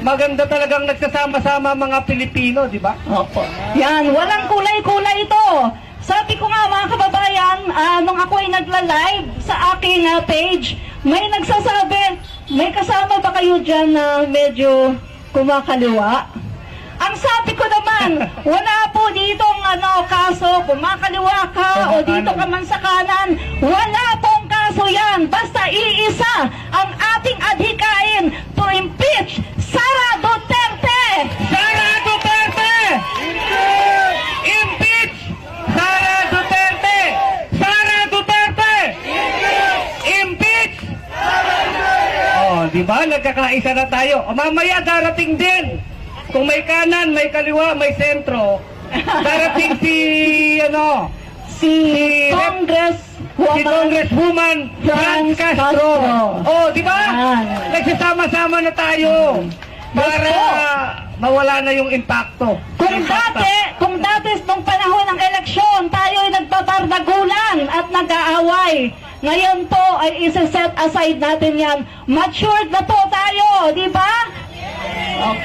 maganda talagang nagsasama-sama mga Pilipino, di ba? Opo. Yan, walang kulay-kulay ito. Sabi ko nga mga kababayan, ah, nung ako ay nagla-live sa aking ah, page, may nagsasabi, may kasama ba kayo dyan na medyo kumakaliwa? Ang sabi ko naman, wala po ditong ano, kaso, kumakaliwa ka o dito ka man sa kanan. Wala di ba? Nagkakaisa na tayo. O, mamaya darating din. Kung may kanan, may kaliwa, may sentro. Darating si, ano, si Congress si Congresswoman Fran Fran Castro. Castro. Oh, di ba? Yan. Nagsasama-sama na tayo. Para mawala na yung impacto. Kung Impacto. dati, kung dati nung panahon ng eleksyon, tayo ay nagbabardagulan at nag-aaway. Ngayon po ay isa-set aside natin yan. Matured na po tayo, di ba? Okay.